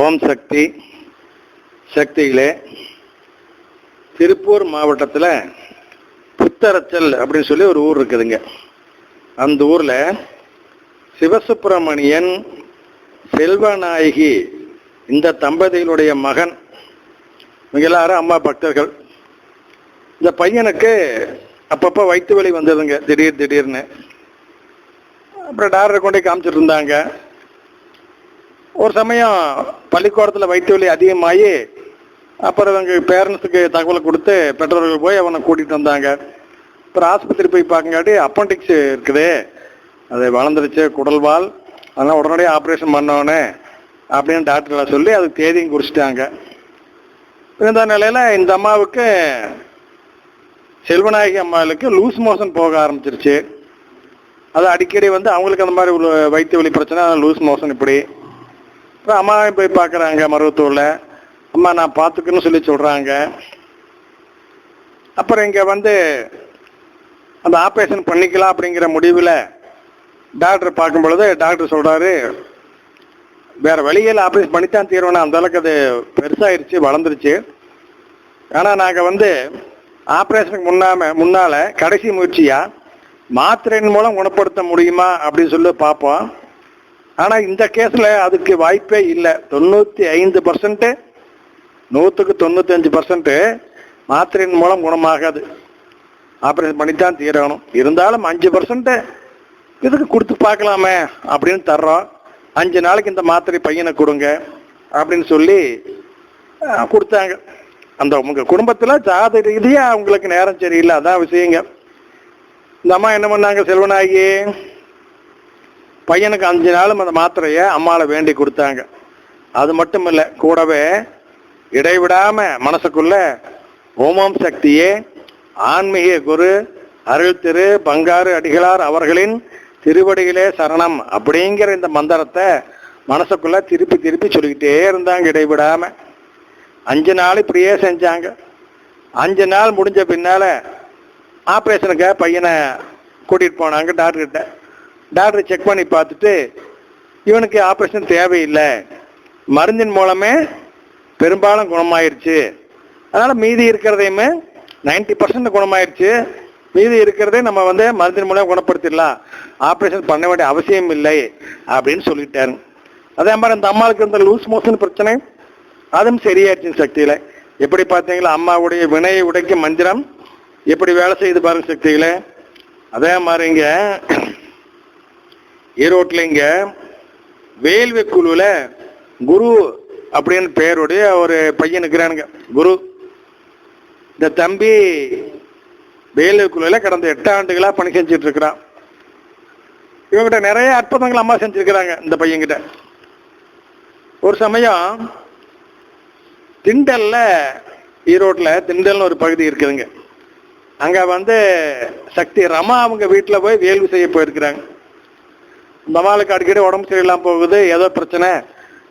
ஓம் சக்தி சக்திகளே திருப்பூர் மாவட்டத்தில் புத்தரச்சல் அப்படின்னு சொல்லி ஒரு ஊர் இருக்குதுங்க. அந்த ஊரில் சிவசுப்பிரமணியன் செல்வநாயகி இந்த தம்பதிகளுடைய மகன் இவங்க எல்லாரும் அம்மா பக்தர்கள். இந்த பையனுக்கு அப்பப்போ வயிற்று வலி வந்ததுங்க திடீர் திடீர்னு. அப்புறம் டாக்டரை கொண்டு போய் காமிச்சிட்டு இருந்தாங்க. ஒரு சமயம் பள்ளிக்கூடத்தில் வயிற்று வலி அதிகமாகி அப்புறம் அவங்க பேரண்ட்ஸுக்கு தகவல் கொடுத்து பெற்றோர்கள் போய் அவனை கூட்டிகிட்டு வந்தாங்க. அப்புறம் ஆஸ்பத்திரி போய் பார்க்கங்காட்டி அப்பண்டிக்ஸ் இருக்குது. அது வளர்ந்துருச்சு குடல்வால் அதனால் உடனடியாக ஆப்ரேஷன் பண்ணோன்னு அப்படின்னு டாக்டர்களை சொல்லி அதுக்கு தேதியும் குறிச்சிட்டாங்க. இந்த நிலையில் இந்த அம்மாவுக்கு செல்வநாயகி அம்மாவுக்கு லூஸ் மோஷன் போக ஆரம்பிச்சிருச்சு. அது அடிக்கடி வந்து அவங்களுக்கு அந்த மாதிரி வயிற்று வலி பிரச்சனை லூஸ் மோஷன் இப்படி அப்புறம் அம்மாவை போய் பார்க்குறாங்க மருவத்தூரில். அம்மா நான் பார்த்துக்குன்னு சொல்லி சொல்கிறாங்க அப்புறம் இங்கே வந்து அந்த ஆப்ரேஷன் பண்ணிக்கலாம் அப்படிங்கிற முடிவில் டாக்டர் பார்க்கும் பொழுது டாக்டர் சொல்கிறாரு வேறு வழியில் ஆப்ரேஷன் பண்ணித்தான் தீர்வேனா அந்த அளவுக்கு அது பெருசாகிருச்சு வளர்ந்துருச்சு. ஆனால் நாங்கள் வந்து ஆப்ரேஷனுக்கு முன்னாம முன்னால் கடைசி முயற்சியாக மாத்திரையின் மூலம் குணப்படுத்த முடியுமா அப்படின்னு சொல்லி பார்ப்போம். ஆனால் இந்த கேஸில் அதுக்கு வாய்ப்பே இல்லை. தொண்ணூற்றி ஐந்து பர்சன்ட்டு நூற்றுக்கு தொண்ணூத்தஞ்சு பர்சன்ட் மாத்திரையின் மூலம் குணமாகாது. ஆப்ரேஷன் பண்ணித்தான் தீரணும். இருந்தாலும் அஞ்சு பர்சன்ட் இதுக்கு கொடுத்து பார்க்கலாமே அப்படின்னு தர்றோம். அஞ்சு நாளைக்கு இந்த மாத்திரை பையனை கொடுங்க அப்படின்னு சொல்லி கொடுத்தாங்க. அந்த உங்கள் குடும்பத்தில் ஜாத ரீதியாக அவங்களுக்கு நேரம் சரியில்லை. அதான் விஷயங்க. இந்த அம்மா என்ன பண்ணாங்க செல்வனாகி பையனுக்கு அஞ்சு நாளும் அந்த மாத்திரையை அம்மாவை வேண்டி கொடுத்தாங்க. அது மட்டும் இல்லை கூடவே இடைவிடாம மனசுக்குள்ள ஓமம் சக்தியே ஆன்மீக குரு அருள் திரு பங்காறு அடிகளார் அவர்களின் திருவடிகளே சரணம் அப்படிங்கிற இந்த மந்திரத்தை மனசுக்குள்ள திருப்பி திருப்பி சொல்லிக்கிட்டே இருந்தாங்க இடைவிடாம. அஞ்சு நாள் இப்படியே செஞ்சாங்க. அஞ்சு நாள் முடிஞ்ச பின்னால ஆப்ரேஷனுக்கு பையனை கூட்டிகிட்டு போனாங்க டாக்டர்கிட்ட. டாக்டர் செக் பண்ணி பார்த்துட்டு இவனுக்கு ஆப்ரேஷன் தேவையில்லை. மருந்தின் மூலமே பெரும்பாலும் குணமாயிருச்சு. அதனால் மீதி இருக்கிறதையுமே நைன்டி பர்சன்ட் குணமாயிருச்சு. மீதி இருக்கிறதே நம்ம வந்து மருந்தின் மூலம் குணப்படுத்திடலாம். ஆப்ரேஷன் பண்ண வேண்டிய அவசியம் இல்லை அப்படின்னு சொல்லிட்டாரு. அதே மாதிரி அந்த அம்மாவுக்கு இருந்த லூஸ் மோஷன் பிரச்சனை அதுவும் சரியாயிடுச்சு சக்தியில். எப்படி பார்த்தீங்களா? அம்மாவுடைய வினையை உடைக்கும் மந்திரம் எப்படி வேலை செய்து பாருங்க சக்திகளை அதே மாதிரிங்க ஈரோட்டில் இங்கே வேல்வி குழுவில் குரு அப்படின்னு பெயருடைய ஒரு பையன் இருக்கிறானுங்க. குரு இந்த தம்பி வேல்வி குழுவில் கடந்த எட்டு ஆண்டுகளாக பணி செஞ்சுட்டு இருக்கிறான் இவங்கிட்ட நிறைய அற்புதங்கள் அம்மா செஞ்சுருக்கிறாங்க இந்த பையன்கிட்ட. ஒரு சமயம் திண்டல்ல ஈரோட்டில் திண்டல்னு ஒரு பகுதி இருக்குதுங்க. அங்கே வந்து சக்தி ரமா அவங்க வீட்டில் போய் வேள்வி செய்ய போயிருக்கிறாங்க. இந்த மாலுக்கு அடிக்கடி உடம்பு சரியில்லாம போகுது ஏதோ பிரச்சனை.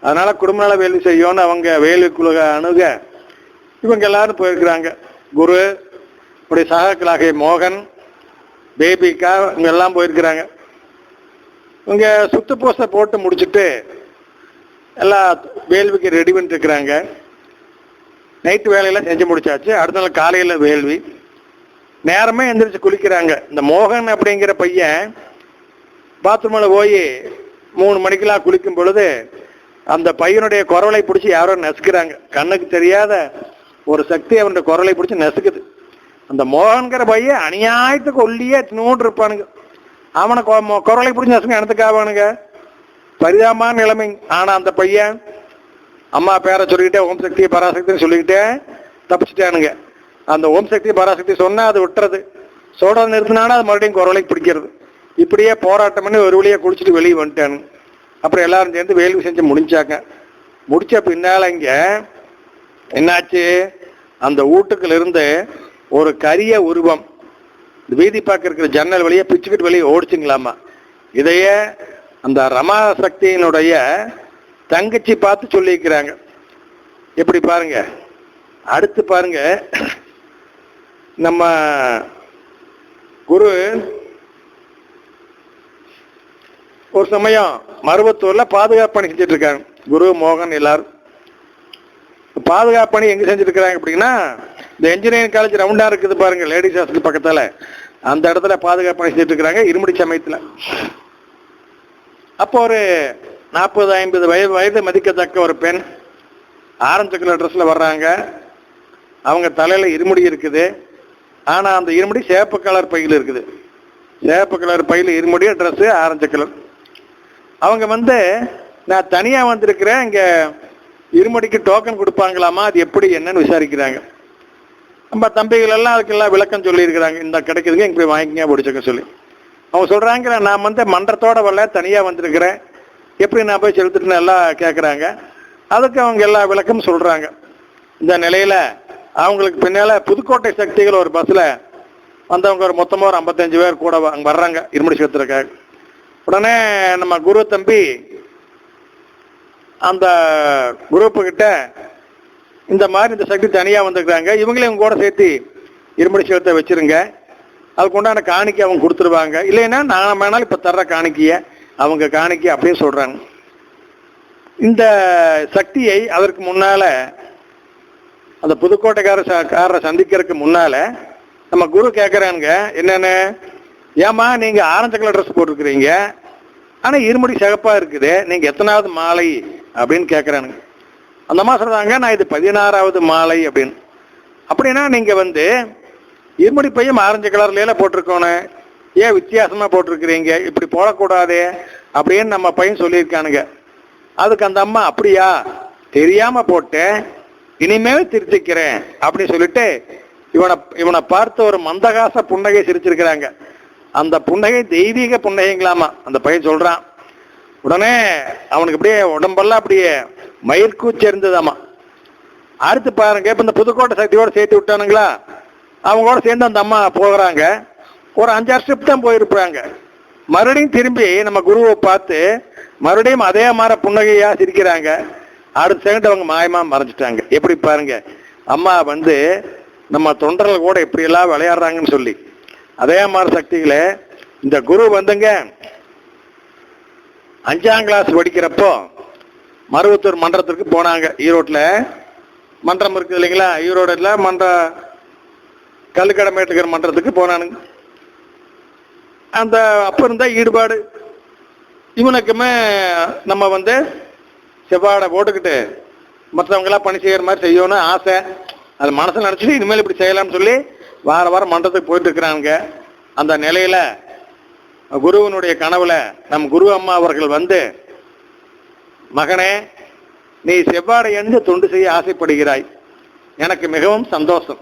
அதனால குடும்ப நல வேள்வி செய்யணும்னு அவங்க வேள்வி குழு அணுக. இவங்க எல்லாரும் போயிருக்கிறாங்க. குரு இப்படி சகாக்களாகிய மோகன் பேபிகா இவங்க எல்லாம் போயிருக்கிறாங்க. இவங்க சுத்து பூசை போட்டு முடிச்சுட்டு எல்லாம் வேள்விக்கு ரெடி பண்ணிட்டுருக்கிறாங்க நைட்டு வேலையெல்லாம் செஞ்சு முடிச்சாச்சு. அடுத்த நாள் காலையில் வேள்வி. நேரமே எந்திரிச்சு குளிக்கிறாங்க. இந்த மோகன் அப்படிங்கிற பையன் பாத்ரூமில் போய் மூணு மணிக்கெல்லாம் குளிக்கும் பொழுது அந்த பையனுடைய குரலை பிடிச்சி யாரோ நசுக்கிறாங்க. கண்ணுக்கு தெரியாத ஒரு சக்தி அவனுடைய குரலை பிடிச்சி நசுக்குது. அந்த மோகன்கிற பையன் அநியாயத்துக்கு ஒல்லியே நூன்று இருப்பானுங்க. அவனை கொ- மொ- குரலை பிடிச்சி நசுங்க எனத்துக்காவானுங்க. பரிதாபமான நிலைமை. ஆனால் அந்த பையன் அம்மா பேரை சொல்லிக்கிட்டே ஓம் சக்தி பராசக்தின்னு சொல்லிக்கிட்டே தப்பிச்சிட்டானுங்க. அந்த ஓம் சக்தி பராசக்தி சொன்னால் அது விட்டுறது. சோட நிறுத்தினானா அது மறுபடியும் குரலை பிடிக்கிறது. இப்படியே போராட்டம் பண்ணி ஒரு வழியாக குடிச்சிட்டு வெளியே வந்துட்டானுங்க அப்புறம் எல்லாரும் சேர்ந்து வேள்வி செஞ்சு முடிச்சாங்க முடிச்ச பின்னால இங்க என்னாச்சு? அந்த வீட்டுக்குள்ள இருந்து ஒரு கரிய உருவம். வீதி பார்க்க இருக்கிற ஜன்னல் வழியா பிச்சுக்கிட்டு வெளியே ஓடிச்சுங்களாமா? இதையே அந்த ரமா சக்தியினுடைய தங்கச்சி பார்த்து சொல்லியிருக்கிறாங்க. எப்படி பாருங்க. அடுத்து பாருங்க. நம்ம குரு ஒரு சமயம் மருவத்தூர்ல பாதுகாப்பு பணி செஞ்சுட்டு இருக்காங்க குரு மோகன் எல்லாரும். பாதுகாப்பு பணி எங்க செஞ்சிருக்கிறாங்க அப்படின்னா இந்த இன்ஜினியரிங் காலேஜ் ரவுண்டா இருக்குது பாருங்க லேடிஸ் ஹாஸ்டல் பக்கத்துல. அந்த இடத்துல பாதுகாப்பு பணி செஞ்சுட்டு இருக்கிறாங்க இருமுடி சமயத்துல. அப்போ ஒரு நாற்பது ஐம்பது வயது வயது மதிக்கத்தக்க ஒரு பெண் ஆரஞ்சு கலர் ட்ரெஸ்ல வர்றாங்க. அவங்க தலையில இருமுடி இருக்குது. ஆனா அந்த இருமுடி சேப்பு கலர் பையில் இருக்குது. சேப்பு கலர் பையில் இருமுடி ட்ரெஸ்ஸு ஆரஞ்சு கலர். அவங்க வந்து நான் தனியாக வந்திருக்கிறேன் இங்கே இருமடிக்கு டோக்கன் கொடுப்பாங்களாமா அது எப்படி என்னன்னு விசாரிக்கிறாங்க. நம்ம தம்பிகள் எல்லாம் அதுக்கெல்லாம் விளக்கம் சொல்லியிருக்கிறாங்க. இந்த கிடைக்குதுங்க இங்கே போய் வாங்கிக்கங்க பிடிச்சக்க சொல்லி. அவங்க சொல்கிறாங்க நான் வந்து மன்றத்தோட வரல தனியாக வந்திருக்கிறேன். எப்படி நான் போய் செலுத்துட்டுன்னு எல்லாம் கேட்குறாங்க அதுக்கு அவங்க எல்லா விளக்கமும் சொல்கிறாங்க இந்த நிலையில் அவங்களுக்கு பின்னால் புதுக்கோட்டை சக்திகள் ஒரு பஸ்ஸில் வந்தவங்க ஒரு மொத்தமாக ஒரு ஐம்பத்தஞ்சு பேர் கூட அங்கே வர்றாங்க இருமடி செலுத்துறதுக்காக. உடனே நம்ம குரு தம்பி அந்த குரூப்பு கிட்ட இந்த மாதிரி இந்த சக்தி தனியாக வந்திருக்காங்க இவங்களையும் கூட சேர்த்து இருமுடி சேலத்தை வச்சிருங்க. அதுக்கு உண்டான காணிக்கை அவங்க கொடுத்துருவாங்க. இல்லைன்னா நான் வேணாலும் இப்போ தர்ற காணிக்கையை அவங்க காணிக்கை அப்படியே சொல்கிறாங்க இந்த சக்தியை அதற்கு முன்னால் அந்த புதுக்கோட்டைக்கார ச- காரரை சந்திக்கிறதுக்கு முன்னால் நம்ம குரு கேட்குறானுங்க என்னென்ன? ஏமா நீங்க ஆரஞ்சு கலர் ட்ரெஸ் போட்டிருக்கிறீங்க. ஆனா இருமுடி சிகப்பா இருக்குது. நீங்க எத்தனாவது மாலை அப்படின்னு கேட்கறானுங்க அந்த அம்மா சொல்றாங்க நான் இது பதினாறாவது மாலை அப்படின்னு. அப்படின்னா நீங்க வந்து இருமுடி பையன் ஆரஞ்சு கலர்ல போட்டிருக்கோன்னு ஏன் வித்தியாசமா போட்டிருக்கிறீங்க? இப்படி போடக்கூடாது அப்படின்னு நம்ம பையன் சொல்லியிருக்கானுங்க. அதுக்கு அந்த அம்மா அப்படியா? தெரியாம போட்டேன். இனிமேல் திருத்திக்கிறேன். அப்படின்னு சொல்லிட்டு இவனை இவனை பார்த்து ஒரு மந்தகாச புன்னகை சிரிச்சிருக்கிறாங்க. அந்த புன்னகை தெய்வீக புன்னகைங்களாமா. அந்த பையன் சொல்றான் உடனே அவனுக்கு அப்படியே உடம்பெல்லாம் அப்படியே மயிர்கூச்சி இருந்ததாமா அடுத்து பாருங்க இப்ப இந்த புதுக்கோட்டை சக்தியோட சேர்த்து விட்டானுங்களா? அவங்களோட சேர்ந்து அந்த அம்மா போகிறாங்க. ஒரு அஞ்சாறு ஸ்டெப் தான் போயிருப்பாங்க. மறுபடியும் திரும்பி நம்ம குருவை பார்த்து மறுபடியும் அதே மாதிரி புன்னகையா சிரிக்கிறாங்க. அடுத்த செகண்ட் அவங்க மாயமா மறைஞ்சிட்டாங்க. எப்படி பாருங்க அம்மா வந்து நம்ம தொண்டர்கள் கூட இப்படி எல்லாம் விளையாடுறாங்கன்னு சொல்லி. அதே மாதிரி சக்திகளே இந்த குரு வந்துங்க. அஞ்சாம் கிளாஸ் படிக்கிறப்போ மருவத்தூர் மன்றத்திற்கு போனாங்க. ஈரோட்டில். மன்றம் இருக்குது இல்லைங்களா? ஈரோடில் மன்ற கல்லுக்கடமேட்டுக்கிற மன்றத்துக்கு போனானுங்க. அந்த அப்போ இருந்தால் ஈடுபாடு. இவனுக்குமே நம்ம வந்து செவ்வாடை போட்டுக்கிட்டு மற்றவங்களாம் பணி செய்கிற மாதிரி செய்யணும்னு ஆசை. அது மனசில் நினச்சிட்டு இனிமேல் இப்படி செய்யலாம்னு சொல்லி வார வாரம் மன்றத்துக்கு போயிட்டு இருக்கிறாங்க அந்த நிலையில குருவனுடைய கனவுல நம் குரு அம்மா அவர்கள் வந்து மகனே நீ செவ்வாடை அணிந்து தொண்டு செய்ய ஆசைப்படுகிறாய். எனக்கு மிகவும் சந்தோஷம்.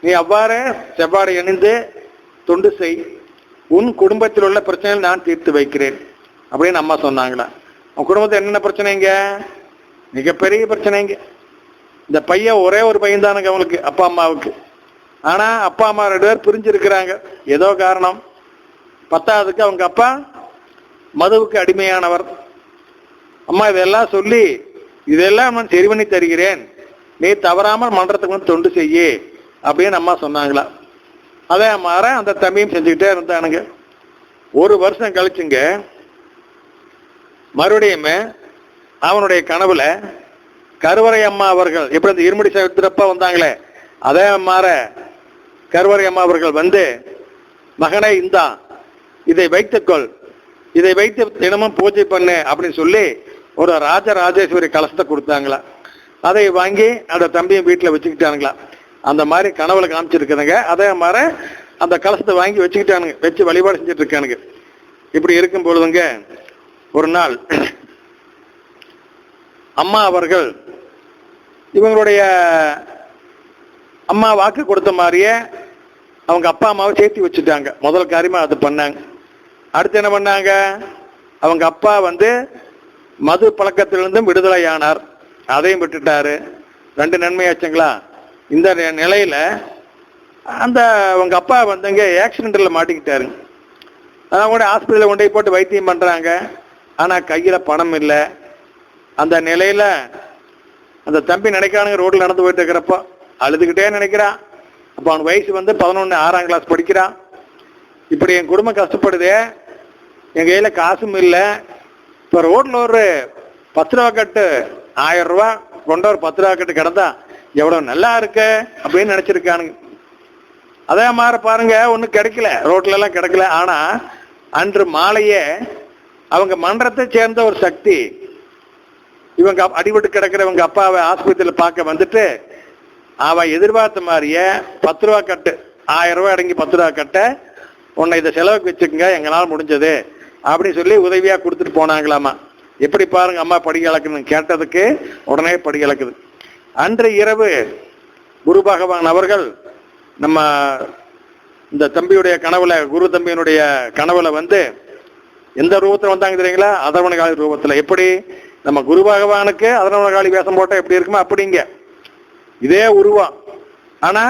நீ அவ்வாறு செவ்வாடை அணிந்து தொண்டு செய். உன் குடும்பத்தில் உள்ள பிரச்சனைகள் நான் தீர்த்து வைக்கிறேன். அப்படின்னு அம்மா சொன்னாங்களா. உன் குடும்பத்தில் என்னென்ன பிரச்சனைங்க மிகப்பெரிய பிரச்சனைங்க இந்த பையன் ஒரே ஒரு பையன் தானுங்க அவங்களுக்கு அப்பா அம்மாவுக்கு. ஆனா அப்பா அம்மா ரெண்டு பேர் பிரிஞ்சிருக்கிறாங்க. ஏதோ காரணம். பத்தாவதுக்கு அவங்க அப்பா மதுவுக்கு அடிமையானவர். அம்மா இதெல்லாம் சொல்லி இதெல்லாம் நான் சரி பண்ணி தருகிறேன். நீ தவறாமல் மன்றத்துக்கு வந்து தொண்டு செய்ய அப்படின்னு அம்மா சொன்னாங்களா. அதே மாற அந்த தம்பியும் செஞ்சுக்கிட்டே இருந்தானுங்க. ஒரு வருஷம் கழிச்சுங்க மறுபடியும் அவனுடைய கனவுல கருவறை அம்மா அவர்கள் எப்படி அந்த இருமுடி சவித்திரப்ப வந்தாங்களே அதே மாற கருவறை அம்மா அவர்கள் வந்து மகனே இந்தா இதை வைத்துக்கொள். இதை வைத்து தினமும் பூஜை பண்ணு அப்படின்னு சொல்லி ஒரு ராஜராஜேஸ்வரி கலசத்தை கொடுத்தாங்களா. அதை வாங்கி அந்த தம்பியும் வீட்டில் வச்சுக்கிட்டானுங்களா. அந்த மாதிரி கனவுல காமிச்சிருக்குதுங்க. அதே மாதிரி அந்த கலசத்தை வாங்கி வச்சுக்கிட்டானுங்க. வச்சு வழிபாடு செஞ்சுட்டு இருக்கானுங்க இப்படி இருக்கும் பொழுதுங்க ஒரு நாள் அம்மா அவர்கள் இவங்களுடைய அம்மா வாக்கு கொடுத்த மாதிரியே அவங்க அப்பா அம்மாவை சேர்த்து வச்சுட்டாங்க. முதல் காரியமாக அது பண்ணாங்க. அடுத்து என்ன பண்ணாங்க? அவங்க அப்பா வந்து மது பழக்கத்திலிருந்தும் விடுதலையானார். அதையும் விட்டுட்டாரு. ரெண்டு நன்மையாச்சுங்களா? இந்த நிலையில் அந்த அவங்க அப்பா வந்துங்க ஆக்சிடென்ட்டில் மாட்டிக்கிட்டாரு அதான் கூட ஹாஸ்பிட்டலில் கொண்டு போட்டு வைத்தியம் பண்ணுறாங்க ஆனால் கையில் பணம் இல்லை. அந்த நிலையில் அந்த தம்பி நினைக்கானுங்க ரோட்டில் நடந்து போயிட்டு இருக்கிறப்போ. அழுதுகிட்டே நினைக்கிறான் அப்போ அவன் வயசு வந்து பதினொன்று ஆறாம் கிளாஸ் படிக்கிறான். இப்படி என் குடும்பம் கஷ்டப்படுதே. என் கையில் காசும் இல்லை. இப்போ ரோட்டில் ஒரு பத்து ரூபா கட்டு ஆயிரம் ரூபா கொண்ட ஒரு பத்து ரூபா கட்டு கிடந்தா எவ்வளோ நல்லா இருக்கு அப்படின்னு நினச்சிருக்கானுங்க. அதே மாதிரி பாருங்க ஒன்றும் கிடைக்கல. ரோட்லலாம் கிடைக்கல. ஆனால் அன்று மாலையே அவங்க மன்றத்தை சேர்ந்த ஒரு சக்தி இவங்க அடிபட்டு கிடக்கிற இவங்க அப்பாவை ஆஸ்பத்திரியில் பார்க்க வந்துட்டு அவன் எதிர்பார்த்த மாதிரியே பத்து ரூபா கட்டு ஆயிரம் ரூபாய் அடங்கி பத்து ரூபா கட்ட உன்னை இதை செலவுக்கு வச்சுக்கோங்க எங்களால் முடிஞ்சது அப்படின்னு சொல்லி உதவியாக கொடுத்துட்டு போனாங்களாமா. எப்படி பாருங்க அம்மா படி கலக்குன்னு கேட்டதுக்கு உடனே படி கலக்குது அன்று இரவு குரு பகவான் அவர்கள் நம்ம இந்த தம்பியுடைய கனவுல குரு தம்பியினுடைய கனவுல வந்து எந்த ரூபத்தில் வந்தாங்க தெரியுங்களா? அதர்வனகாளி ரூபத்தில். எப்படி? நம்ம குரு பகவானுக்கு அதர்வனகாளி வேஷம் போட்டால் எப்படி இருக்குமோ? அப்படிங்க இதே உருவம் ஆனா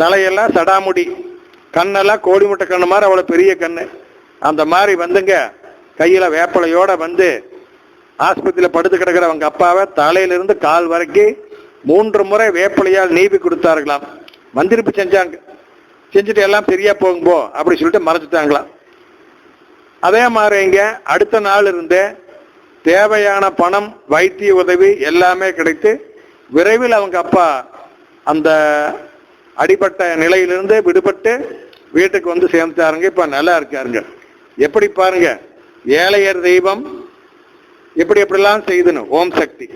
தலையெல்லாம் சடாமுடி கண்ணெல்லாம் கோழி முட்டை கண்ணு மாதிரி அவ்வளோ பெரிய கண்ணு. அந்த மாதிரி வந்துங்க கையில வேப்பலையோட வந்து ஆஸ்பத்திரியில் படுத்து கிடக்கிறவங்க அப்பாவை தலையிலிருந்து கால் வரைக்கும் மூன்று முறை வேப்பலையால் நீவி கொடுத்தார்களாம். மந்திரிப்பு செஞ்சாங்க. செஞ்சுட்டு எல்லாம் சரியா போகும்போ அப்படி சொல்லிட்டு மறைச்சிட்டாங்களாம். அதே மாதிரி இங்க அடுத்த நாள் இருந்து தேவையான பணம் வைத்திய உதவி எல்லாமே கிடைத்து விரைவில் அவங்க அப்பா அந்த அடிபட்ட நிலையிலிருந்து விடுபட்டு வீட்டுக்கு வந்து சேர்ந்தாருங்க இப்போ நல்லா இருக்காருங்க. எப்படி பாருங்க? ஏழையர் தெய்வம். எப்படி எப்படிலாம் செய்துன்னு? ஓம் சக்தி.